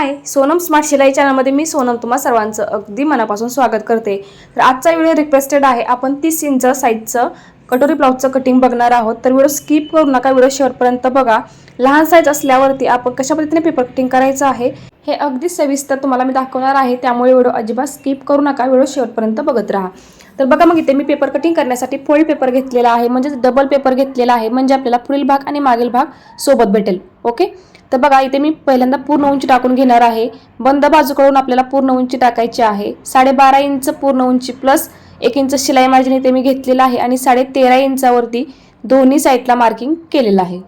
हाय Sonam smart शिलाई चॅनलमध्ये मी सोनम तुम्हा सर्वांचं अगदी मनापासून स्वागत करते. तर आजचा व्हिडिओ रिक्वेस्टेड आहे आपण तीस इंच साईजचं कटोरी ब्लाऊजचं कटिंग बघणार आहोत. तर व्हिडिओ स्किप करू नका व्हिडिओ शेवटपर्यंत बघा. लहान साईज असल्यावरती आपण कशा पद्धतीने पेपर कटिंग करायचं आहे हे अगदी सविस्तर तुम्हाला मी दाखवणार आहे. त्यामुळे व्हिडिओ अजिबात स्किप करू नका व्हिडिओ शेवटपर्यंत बघत राहा. तर बघा मग इथे मी पेपर कटिंग करण्यासाठी फोल्ड पेपर घेतलेला आहे. म्हणजे डबल पेपर घेतलेला आहे. म्हणजे आपल्याला पुढील भाग आणि मागील भाग सोबत भेटेल. ओके तर बघा इथे मी पहिल्यांदा पूर्ण उंची टाकून घेणार आहे. बंद बाजूकडून आपल्याला पूर्ण उंची टाकायची आहे. साडेबारा इंच पूर्ण उंची प्लस एक इंच शिलाई मार्जिन इथे मी घेतलेलं आहे. आणि साडे तेरा इंचावरती दोन्ही साईडला मार्किंग केलेलं आहे.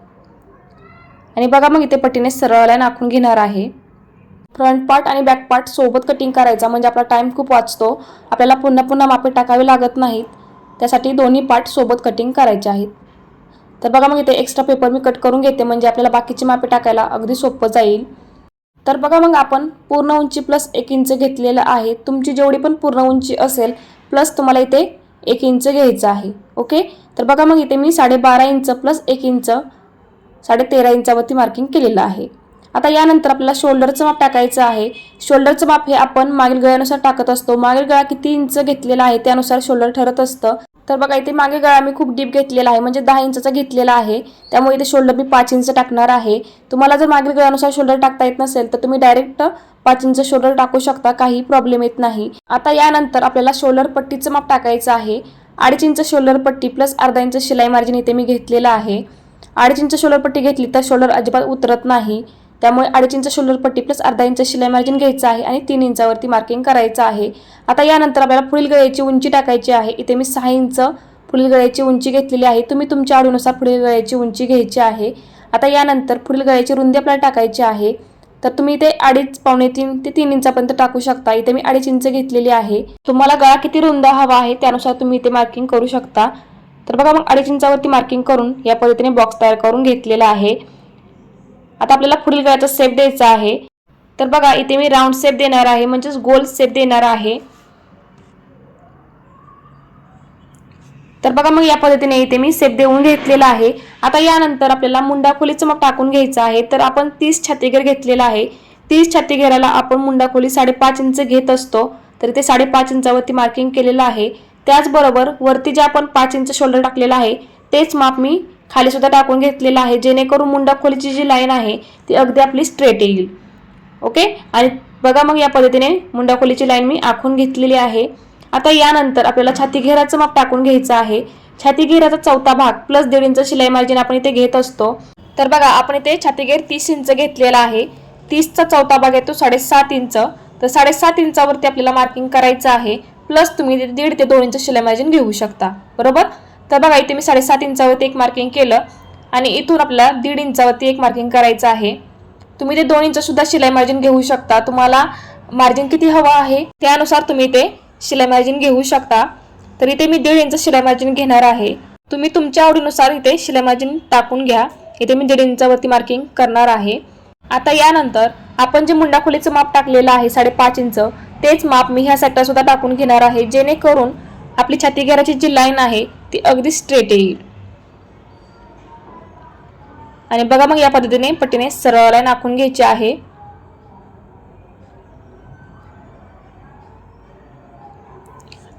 आणि बघा मग इथे पट्टीने सरळ लाईन आखून घेणार आहे. फ्रंट पार्ट आणि बॅक पार्ट सोबत कटिंग करायचा. म्हणजे आपला टाईम खूप वाचतो. आपल्याला पुन्हा पुन्हा मापे टाकावे लागत नाहीत. त्यासाठी दोन्ही पार्ट सोबत कटिंग करायचे आहेत. तर बघा मग इथे एक्स्ट्रा पेपर मी कट करून घेते. म्हणजे आपल्याला बाकीची मापे टाकायला अगदी सोपं जाईल. तर बघा मग आपण पूर्ण उंची प्लस एक इंच घेतलेलं आहे. तुमची जेवढी पण पूर्ण उंची असेल प्लस तुम्हाला इथे एक इंच घ्यायचं आहे. ओके तर बघा मग इथे मी साडेबारा इंच प्लस एक इंच साडे तेरा इंचावरती मार्किंग केलेलं आहे. आता यानंतर आपल्याला शोल्डरचं माप टाकायचं आहे. शोल्डरचं माप हे आपण मागील गळ्यानुसार टाकत असतो. मागील गळा किती इंच घेतलेला आहे त्यानुसार शोल्डर ठरत असतं. तर बघा इथे मागे गळा मी खूप डीप घेतलेला आहे म्हणजे दहा इंचाचा घेतलेला आहे. त्यामुळे इथे शोल्डर मी पाच इंच टाकणार आहे. तुम्हाला जर मागील गळ्यानुसार शोल्डर टाकता येत नसेल तर तुम्ही डायरेक्ट पाच इंच शोल्डर टाकू शकता काही प्रॉब्लेम येत नाही. आता यानंतर आपल्याला शोल्डर पट्टीचं माप टाकायचं आहे. अडीच इंच शोल्डर पट्टी प्लस अर्धा इंच शिलाई मार्जिन इथे मी घेतलेलं आहे. अडीच इंच शोल्डर पट्टी घेतली तर शोल्डर अजिबात उतरत नाही. त्यामुळे अडीच इंच शोल्डर पट्टी प्लस अर्धा इंच शिलाई मार्जिन घ्यायचं आहे आणि तीन इंचावरती मार्किंग करायचं आहे. आता यानंतर आपल्याला पुढील गळ्याची उंची टाकायची आहे. इथे मी सहा इंच पुढील गळ्याची उंची घेतलेली आहे. तुम्ही तुमच्या आवडीनुसार पुढील गळ्याची उंची घ्यायची आहे. आता यानंतर पुढील गळ्याची रुंदी आपल्याला टाकायची आहे. तर तुम्ही इथे अडीच पावणे तीन ते तीन इंचापर्यंत टाकू शकता. इथे मी अडीच इंच घेतलेली आहे. तुम्हाला गळा किती रुंद हवा आहे त्यानुसार तुम्ही इथे मार्किंग करू शकता. तर बघा मग अडीच इंचावरती मार्किंग करून या पद्धतीने बॉक्स तयार करून घेतलेला आहे. आता आपल्याला पुढील गळ्याचा सेप द्यायचा आहे. तर बघा इथे मी राऊंड सेप देणार आहे म्हणजेच गोल सेप देणार आहे. तर बघा मग या पद्धतीने इथे मी सेप देऊन घेतलेला आहे. आता यानंतर आपल्याला मुंडा खोलीचं मग टाकून घ्यायचं आहे. तर आपण तीस छातीघेर घेतलेला आहे. तीस छातीघेराला आपण मुंडा खोली साडेपाच इंच घेत असतो. तर इथे साडेपाच इंचावरती मार्किंग केलेलं आहे. त्याचबरोबर वरती जे आपण पाच इंच शोल्डर टाकलेलं आहे तेच माप मी खाली सुद्धा टाकून घेतलेलं आहे. जेणेकरून मुंडा खोलीची जी लाईन आहे ती अगदी आपली स्ट्रेट येईल. ओके आणि बघा मग या पद्धतीने मुंडा खोलीची लाईन मी आखून घेतलेली आहे. आता यानंतर आपल्याला छाती घेराचं माप टाकून घ्यायचं आहे. छाती घेराचा चौथा भाग प्लस दीड इंच शिलाई मार्जिन आपण इथे घेत असतो. तर बघा आपण इथे छाती घेर तीस इंच घेतलेला आहे. तीसचा चौथा भाग येतो साडेसात इंच. तर साडेसात इंचावरती आपल्याला मार्किंग करायचं आहे. प्लस तुम्ही दीड ते दोन इंच शिलाई मार्जिन घेऊ शकता. बरोबर? तर बघा इथे मी साडेसात इंचावरती एक मार्किंग केलं आणि इथून आपल्याला दीड इंचावरती एक मार्किंग करायचं आहे. तुम्ही ते दोन इंच सुद्धा शिलाई मार्जिन घेऊ शकता. तुम्हाला मार्जिन किती हवं आहे त्यानुसार तुम्ही ते शिलाई मार्जिन घेऊ शकता. तर इथे मी दीड इंच शिलाई मार्जिन घेणार आहे. तुम्ही तुमच्या आवडीनुसार इथे शिलाई मार्जिन टाकून घ्या. इथे मी दीड इंचावरती मार्किंग करणार आहे. आता यानंतर आपण जे मुंडाखोलीचं माप टाकलेलं आहे साडेपाच इंच तेच माप मी ह्या साईडला सुद्धा टाकून घेणार आहे. जेणेकरून आपली छाती घेराची जी लाईन आहे ती अगदी स्ट्रेट येईल. आणि बघा मग या पद्धतीने पट्टीने सरळ लाईन आखून घ्यायची आहे.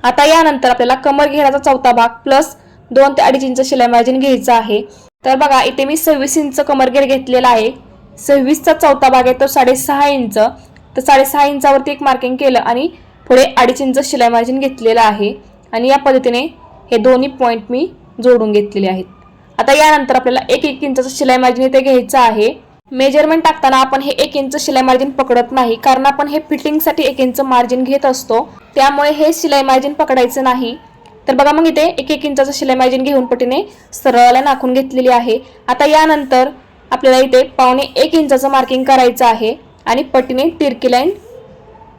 आता यानंतर आपल्याला कमर घेराचा चौथा भाग प्लस दोन ते अडीच इंच शिलाई मार्जिन घ्यायचं आहे. तर बघा इथे मी सव्वीस इंच कमर घेर घेतलेला आहे. सव्वीसचा चौथा भाग आहे तो साडेसहा इंच. तर साडेसहा इंचावरती एक मार्किंग केलं आणि पुढे अडीच इंच शिलाई मार्जिन घेतलेलं आहे. आणि या पद्धतीने हे दोन्ही पॉईंट मी जोडून घेतलेले आहेत. आता यानंतर आपल्याला एक एक इंचाचं शिलाई मार्जिन इथे घ्यायचं आहे. मेजरमेंट टाकताना आपण हे एक इंच शिलाई मार्जिन पकडत नाही कारण आपण हे फिटिंगसाठी एक इंच मार्जिन घेत असतो. त्यामुळे हे शिलाई मार्जिन पकडायचं नाही. तर बघा मग इथे एक एक इंचाचं शिलाई मार्जिन घेऊन पटीने सरळला नाखून घेतलेली आहे. आता यानंतर आपल्याला इथे पावणे एक इंचाचं मार्किंग करायचं आहे आणि पटीने तिरकी लाईन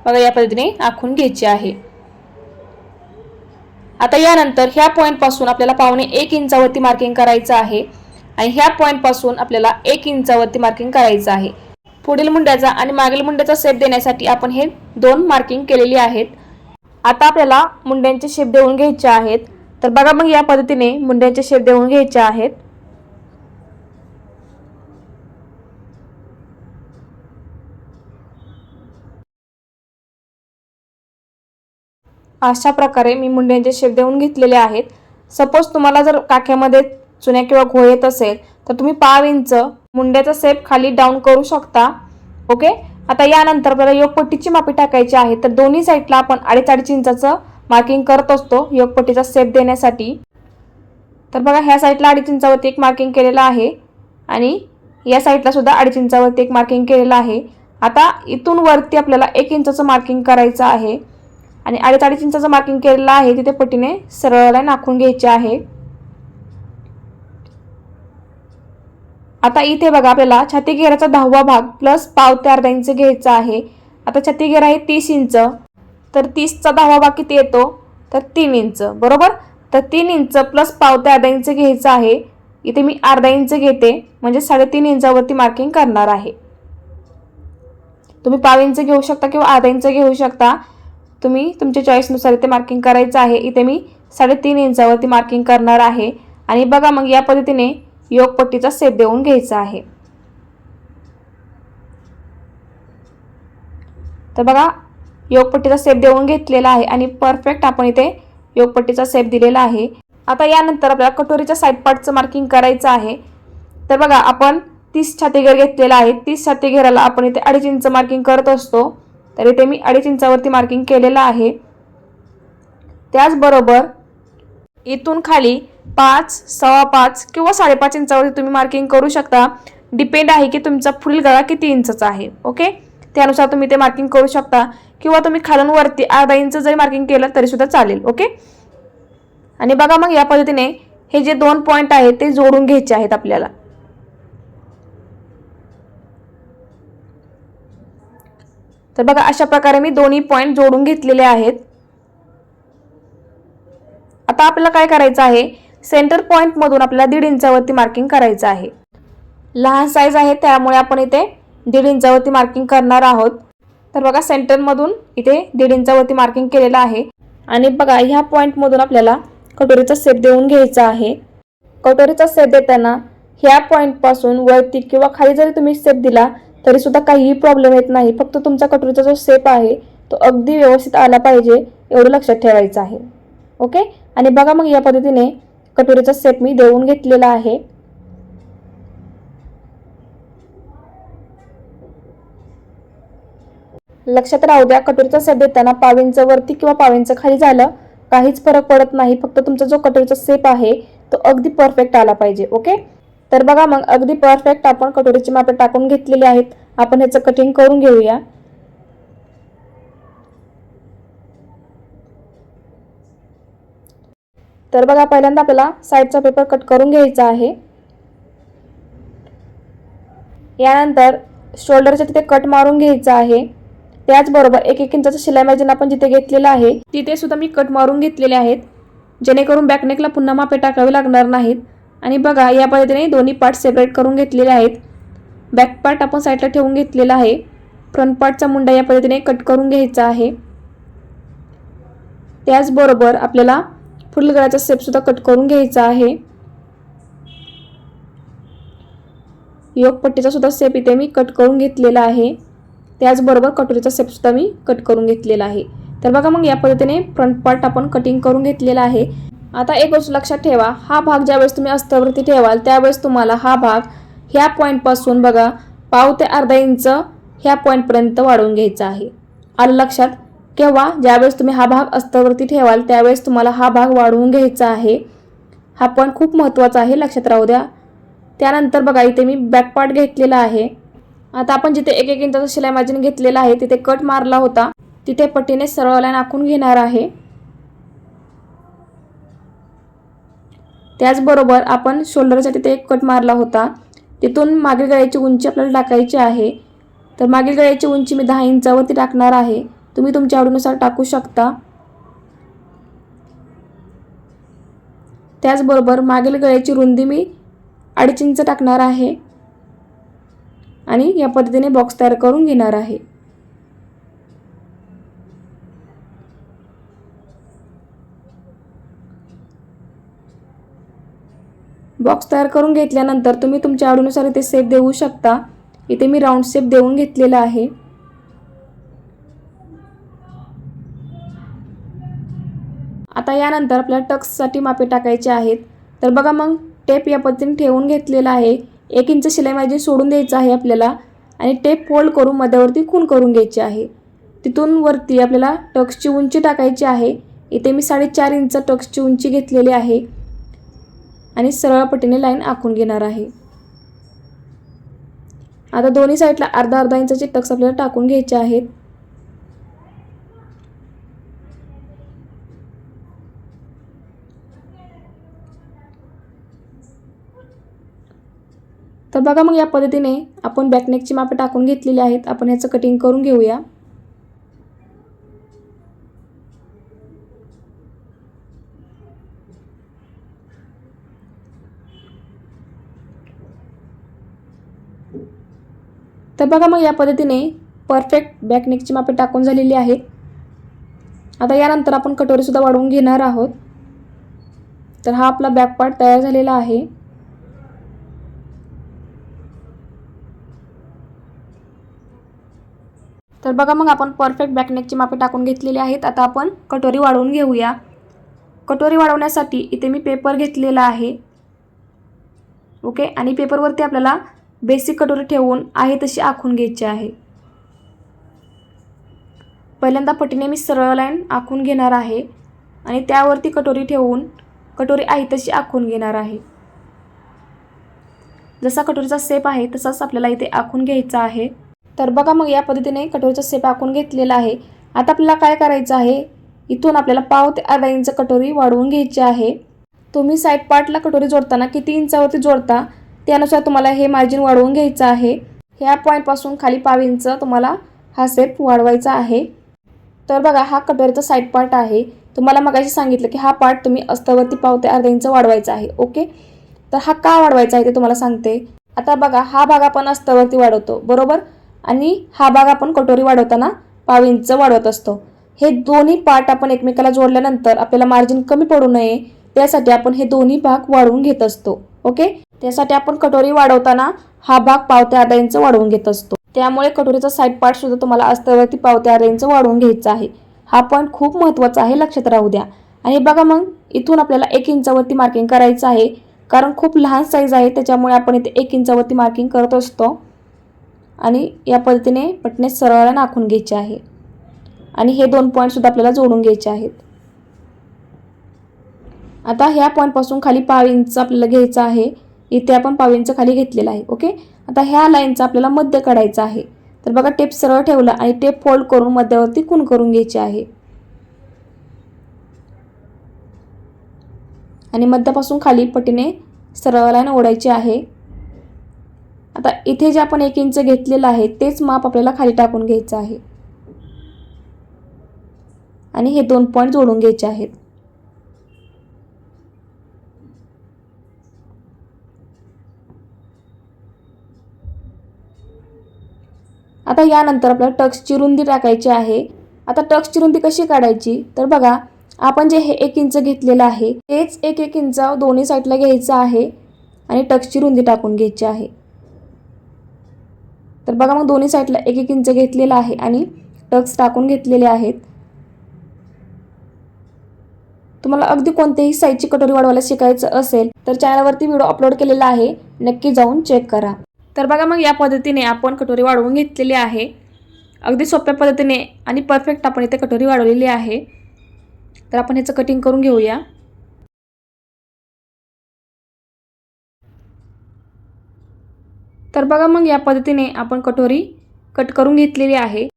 बघा या पद्धतीने आखून घ्यायची आहे. आता यानंतर ह्या पॉईंटपासून आपल्याला पावणे एक इंचावरती मार्किंग करायचं आहे. आणि ह्या पॉईंटपासून आपल्याला एक इंचावरती मार्किंग करायचं आहे. पुढील मुंड्याचा आणि मागील मुंड्याचा शेप देण्यासाठी आपण हे दोन मार्किंग केलेली आहेत. आता आपल्याला मुंड्यांचे शेप देऊन घ्यायचे आहेत. तर बघा मग या पद्धतीने मुंड्यांचे शेप देऊन घ्यायचे आहेत. अशा प्रकारे मी मुंड्यांचे शेप देऊन घेतलेले आहेत. सपोज तुम्हाला जर काख्यामध्ये चुन्या किंवा घोळ येत असेल तर तुम्ही पाव इंच मुंड्याचा सेप खाली डाऊन करू शकता. ओके आता यानंतर आपल्याला योगपट्टीची मापी टाकायची आहे तर दोन्ही साईडला आपण अडीच अडीच इंचाचं मार्किंग करत असतो योगपट्टीचा सेप देण्यासाठी. तर बघा ह्या साईडला अडीच इंचावरती एक मार्किंग केलेलं आहे आणि या साईडला सुद्धा अडीच इंचावरती एक मार्किंग केलेलं आहे. आता इथून वरती आपल्याला एक इंचाचं मार्किंग करायचं आहे. आणि अडीच इंचाचं मार्किंग केलेलं आहे. तिथे पटीने सरळ लाईन आखून घ्यायची आहे. आता इथे बघा आपल्याला छाती घेराचा दहावा भाग प्लस पाव ते अर्धा इंच घ्यायचा आहे. आता छाती घेरा आहे तीस इंच तर तीसचा दहावा भाग किती येतो? तर तीन इंच बरोबर? तर तीन इंच प्लस पाव ते अर्धा इंच घ्यायचं आहे. इथे मी अर्धा इंच घेते म्हणजे साडेतीन इंचावरती मार्किंग करणार आहे. तुम्ही पाव इंच घेऊ शकता किंवा अर्धा इंच घेऊ शकता. तुम्ही तुमच्या चॉईसनुसार इथे मार्किंग करायचं आहे. इथे मी साडेतीन इंचावरती मार्किंग करणार आहे. आणि बघा मग या पद्धतीने योगपट्टीचा सेप देऊन घ्यायचा आहे. तर बघा योगपट्टीचा सेप देऊन घेतलेला आहे आणि परफेक्ट आपण इथे योगपट्टीचा सेप दिलेला आहे. आता यानंतर आपल्याला कटोरीच्या साईड पार्टचं मार्किंग करायचं आहे. तर बघा आपण तीस छातीघेर घेतलेला आहे. तीस छातीघेराला आपण इथे अडीच इंच मार्किंग करत असतो. तर इथे मी अडीच इंचावरती मार्किंग केलेलं आहे. त्याचबरोबर इथून खाली पाच सव्वा पाच किंवा साडेपाच इंचावरती तुम्ही मार्किंग करू शकता. डिपेंड आहे की तुमचा फुल गळा किती इंचचा आहे ओके त्यानुसार तुम्ही ते मार्किंग करू शकता किंवा तुम्ही खालून वरती अर्धा इंच जरी मार्किंग केलं तरी सुद्धा चालेल ओके आणि बघा मग या पद्धतीने हे जे दोन पॉईंट आहेत ते जोडून घ्यायचे आहेत आपल्याला. तर बघा अशा प्रकारे मी दोन्ही पॉईंट जोडून घेतलेले आहेत. आता आपल्याला काय करायचं आहे? सेंटर पॉईंटमधून आपल्याला दीड इंचावरती मार्किंग करायचं आहे. लहान साईज आहे त्यामुळे आपण इथे दीड इंचावरती मार्किंग करणार आहोत. तर बघा सेंटरमधून इथे दीड इंचावरती मार्किंग केलेलं आहे. आणि बघा ह्या पॉईंटमधून आपल्याला कटोरीचा सेप देऊन घ्यायचा आहे. कटोरीचा सेप देताना ह्या पॉईंटपासून वरती किंवा खाली जरी तुम्ही सेप दिला तरी सुद्धा काहीही प्रॉब्लेम येत नाही. फक्त तुमचा कटोरीचा जो सेप आहे तो अगदी व्यवस्थित आला पाहिजे एवढं लक्षात ठेवायचं आहे. ओके आणि बघा मग या पद्धतीने कटोरीचा सेप मी देऊन घेतलेला आहे. लक्षात राहू द्या कटोरीचा सेप देताना पावींच वरती किंवा पावींच खाली झालं काहीच फरक पडत नाही. फक्त तुमचा जो कटोरीचा सेप आहे तो अगदी परफेक्ट आला पाहिजे. ओके तर बघा मग अगदी परफेक्ट आपण कटोरीची मापे टाकून घेतलेली आहेत. आपण ह्याचं कटिंग करून घेऊया. तर बघा पहिल्यांदा आपल्याला साईडचा पेपर कट करून घ्यायचा आहे. यानंतर शोल्डरच्या तिथे कट मारून घ्यायचा आहे. त्याचबरोबर एक एक इंचाचं शिलाई मॅजिन आपण जिथे घेतलेलं आहे तिथे सुद्धा मी कट मारून घेतलेले आहेत. जेणेकरून बॅकनेकला पुन्हा मापे टाकावे लागणार नाहीत. आणि बघा या पद्धतीने दोन्ही पार्ट सेपरेट करून घेतलेले आहेत. बॅक पार्ट आपण साईडला ठेवून घेतलेला आहे. फ्रंट पार्टचा मुंडा या पद्धतीने कट करून घ्यायचा आहे. त्याचबरोबर आपल्याला फुलगळ्याचा सेपसुद्धा कट करून घ्यायचा आहे. योगपट्टीचा सुद्धा सेप इथे मी कट करून घेतलेला आहे. त्याचबरोबर कटोरीचा सेपसुद्धा मी कट करून घेतलेला आहे. तर बघा मग या पद्धतीने फ्रंट पार्ट आपण कटिंग करून घेतलेला आहे. आता एक गोष्ट लक्षात ठेवा हा भाग ज्यावेळेस तुम्ही अस्तरवरती ठेवाल त्यावेळेस तुम्हाला हा भाग ह्या पॉईंटपासून बघा पाव ते अर्धा इंच ह्या पॉईंटपर्यंत वाढवून घ्यायचा आहे. आलं लक्षात केव्हा ज्यावेळेस तुम्ही हा भाग अस्तरवरती ठेवाल त्यावेळेस तुम्हाला हा भाग वाढवून घ्यायचा आहे. हा पॉईंट खूप महत्त्वाचा आहे लक्षात राहू द्या. त्यानंतर बघा इथे मी बॅकपार्ट घेतलेला आहे. आता आपण जिथे एक एक इंचाचा शिलाई मार्जिन घेतलेला आहे तिथे कट मारला होता. तिथे पट्टीने सरळ लाईन आखून घेणार आहे. त्याचबरोबर आपण शोल्डरच्या तिथे एक कट मारला होता. तिथून मागील गळ्याची उंची आपल्याला टाकायची आहे. तर मागील गळ्याची उंची मी दहा इंचावरती टाकणार आहे. तुम्ही तुमच्या आवडीनुसार टाकू शकता. त्याचबरोबर मागील गळ्याची रुंदी मी अडीच इंच टाकणार आहे. आणि या पद्धतीने बॉक्स तयार करून घेणार आहे. बॉक्स तयार करून घेतल्यानंतर तुम्ही तुमच्या आवडीनुसार इथे सेप देऊ शकता. इथे मी राऊंड शेप देऊन घेतलेला आहे. आता यानंतर आपल्याला टक्ससाठी मापे टाकायचे आहेत. तर बघा मग टेप या पद्धतीने ठेवून घेतलेला आहे. एक इंच शिलाई मार्जिन सोडून द्यायचं आहे आपल्याला. आणि टेप फोल्ड करून मध्यावरती खून करून घ्यायची आहे. तिथून वरती आपल्याला टक्सची उंची टाकायची आहे. इथे मी साडेचार इंच टक्सची उंची घेतलेली आहे. आणि सरळ पटीने लाईन आखून घेणार आहे. आता दोन्ही साईडला अर्धा अर्धा इंचाचे टक्स आपल्याला टाकून घ्यायचे आहेत. तर बघा मग या पद्धतीने आपण बॅकनेकची मापे टाकून घेतलेली आहेत. आपण ह्याचं कटिंग करून घेऊया. तर बघा मग या पद्धतीने परफेक्ट बॅकनेकची मापे टाकून झालेली आहे आता यानंतर आपण कटोरीसुद्धा वाढवून घेणार आहोत. तर हा आपला बॅक पार्ट तयार झालेला आहे. तर बघा मग आपण परफेक्ट बॅकनेकची मापे टाकून घेतलेली आहेत. आता आपण कटोरी वाढवून घेऊया. कटोरी वाढवण्यासाठी इथे मी पेपर घेतलेला आहे. ओके आणि पेपरवरती आपल्याला बेसिक कटोरी ठेवून आहे तशी आखून घ्यायची आहे. पहिल्यांदा पटीने मी सरळ लाईन आखून घेणार आहे आणि त्यावरती कटोरी ठेवून कटोरी आहे तशी आखून घेणार आहे. जसा कटोरीचा सेप आहे तसाच आपल्याला इथे आखून घ्यायचा आहे. तर बघा मग या पद्धतीने कटोरीचा सेप आखून घेतलेला आहे. आता आपल्याला काय करायचं आहे? इथून आपल्याला पाव ते अर्धा इंच कटोरी वाढवून घ्यायची आहे. तुम्ही साईड पार्टला कटोरी जोडताना किती इंचावरती जोडता? त्यानुसार तुम्हाला हे मार्जिन वाढवून घ्यायचं आहे. ह्या पॉईंटपासून खाली पाव इंच तुम्हाला हा सेप वाढवायचा आहे. तर बघा हा कटोरीचा साईड पार्ट आहे. तुम्हाला मगाशी सांगितलं की हा पार्ट तुम्ही अस्तवरती पाव ते अर्धा इंच वाढवायचा आहे. ओके? तर हा का वाढवायचा आहे ते तुम्हाला सांगते. आता बघा हा भाग आपण अस्तवरती वाढवतो बरोबर? आणि हा भाग आपण कटोरी वाढवताना पाव इंच वाढवत असतो. हे दोन्ही पार्ट आपण एकमेकाला जोडल्यानंतर आपल्याला मार्जिन कमी पडू नये. त्यासाठी आपण हे दोन्ही भाग वाढवून घेत असतो. ओके? त्यासाठी आपण कटोरी वाढवताना हा भाग पावत्या ते अर्धा इंच वाढवून घेत असतो. त्यामुळे कटोरीचा साईड पार्ट सुद्धा तुम्हाला अस्तरवरती पावत्या ते अर्धा इंच वाढवून घ्यायचा आहे. हा पॉईंट खूप महत्त्वाचा आहे लक्षात राहू द्या. आणि बघा मग इथून आपल्याला एक इंचावरती मार्किंग करायचं आहे. कारण खूप लहान साईज आहे त्याच्यामुळे आपण इथे एक इंचावरती मार्किंग करत असतो. आणि या पद्धतीने पटणे सरळ नाखून घ्यायचे आहे. आणि हे दोन पॉईंटसुद्धा आपल्याला जोडून घ्यायचे आहेत. आता ह्या पॉईंटपासून खाली पाव इंच आपल्याला घ्यायचं आहे. इथे आपण पाव इंच खाली घेतलेला आहे ओके आता ह्या लाईनचा आपल्याला मध्य काढायचं आहे. तर बघा टेप सरळ ठेवला आणि टेप फोल्ड करून मध्यावरती खून करून घ्यायची आहे? आणि मध्यापासून खाली पटीने सरळ लाईन ओढायची आहे. आता इथे जे आपण एक इंच घेतलेलं आहे तेच माप आपल्याला खाली टाकून घ्यायचं आहे. आणि हे दोन पॉईंट जोडून घ्यायचे आहेत. आता यानंतर आपल्याला टक्सची रुंदी टाकायची आहे. आता टक्सची रुंदी कशी काढायची? तर बघा आपण जे हे एक इंच घेतलेलं आहे तेच एक एक इंच दोन्ही साईडला घ्यायचं आहे आणि टक्सची रुंदी टाकून घ्यायची आहे. तर बघा मग दोन्ही साईडला एक एक इंच घेतलेलं आहे आणि टक्स टाकून घेतलेले आहेत. तुम्हाला अगदी कोणत्याही साईजची कटोरी वाढवायला शिकायचं असेल तर चॅनलवरती व्हिडिओ अपलोड केलेला आहे. नक्की जाऊन चेक करा. तर बघा मग या पद्धतीने आपण कटोरी वाढवून घेतलेली आहे. अगदी सोप्या पद्धतीने आणि परफेक्ट आपण इथे कटोरी वाढवलेली आहे. तर आपण ह्याचं कटिंग करून घेऊया. तर बघा मग या पद्धतीने आपण कटोरी कट करून घेतलेली आहे.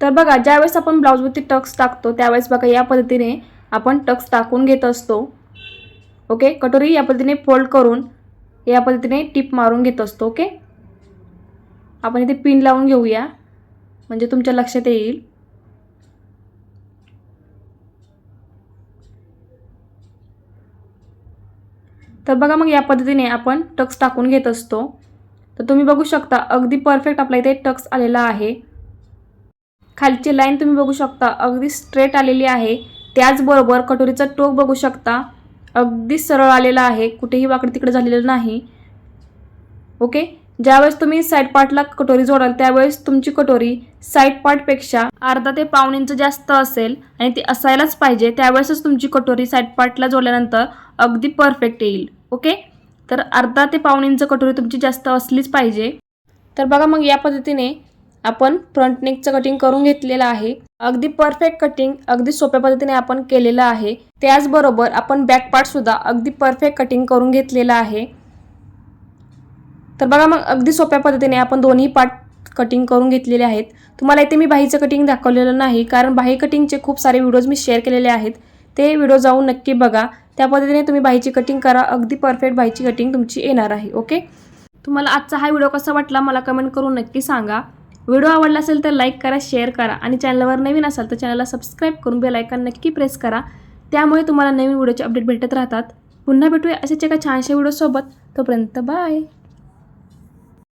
तर बघा ज्यावेळेस आपण ब्लाऊजवरती टक्स टाकतो त्यावेळेस बघा या पद्धतीने आपण टक्स टाकून घेत असतो. ओके कटोरी या पद्धतीने फोल्ड करून या पद्धतीने टिप मारून घेत असतो. ओके आपण इथे पिन लावून घेऊया. म्हणजे तुमच्या लक्षात येईल. तर बघा मग या पद्धतीने आपण टक्स टाकून घेत असतो. तर तुम्ही बघू शकता अगदी परफेक्ट आपल्या इथे टक्स आलेला आहे. खालची लाईन तुम्ही बघू शकता अगदी स्ट्रेट आलेली आहे. त्याचबरोबर कटोरीचा टोक बघू शकता. अगदी सरळ आलेला आहे. कुठेही वाकडे तिकडे झालेलं नाही. ओके ज्यावेळेस तुम्ही साईड पार्टला कटोरी जोडाल त्यावेळेस तुमची कटोरी साईड पार्टपेक्षा अर्धा ते पाऊन इंच जास्त असेल आणि ती असायलाच पाहिजे त्यावेळेसच तुमची कटोरी साईड पार्टला जोडल्यानंतर अगदी परफेक्ट येईल ओके? तर अर्धा ते पाऊन इंच कटोरी तुमची जास्त असलीच पाहिजे. तर बघा मग या पद्धतीने आपण फ्रंट नेकचं कटिंग करून घेतलेलं आहे. अगदी परफेक्ट कटिंग अगदी सोप्या पद्धतीने आपण केलेलं आहे. त्याचबरोबर आपण बॅक पार्ट सुद्धा अगदी परफेक्ट कटिंग करून घेतलेलं आहे. तर बघा मग अगदी सोप्या पद्धतीने आपण दोन्ही पार्ट कटिंग करून घेतलेले आहेत. तुम्हाला इथे मी बाहीचं कटिंग दाखवलेलं नाही कारण बाही कटिंगचे खूप सारे व्हिडिओज मी शेअर केलेले आहेत. ते व्हिडिओ जाऊन नक्की बघा. त्या पद्धतीने तुम्ही बाहीची कटिंग करा. अगदी परफेक्ट बाहीची कटिंग तुमची येणार आहे ओके तुम्हाला आजचा हा व्हिडिओ कसा वाटला मला कमेंट करून नक्की सांगा. व्हिडिओ आवडला असेल तर लाईक करा शेअर करा आणि चॅनलवर नवीन असाल तर चॅनलला सबस्क्राईब करून बेल आयकॉन नक्की प्रेस करा. त्यामुळे तुम्हाला नवीन व्हिडिओचे अपडेट भेटत राहतात. पुन्हा भेटूया असेच एका छानशा व्हिडिओसोबत तोपर्यंत बाय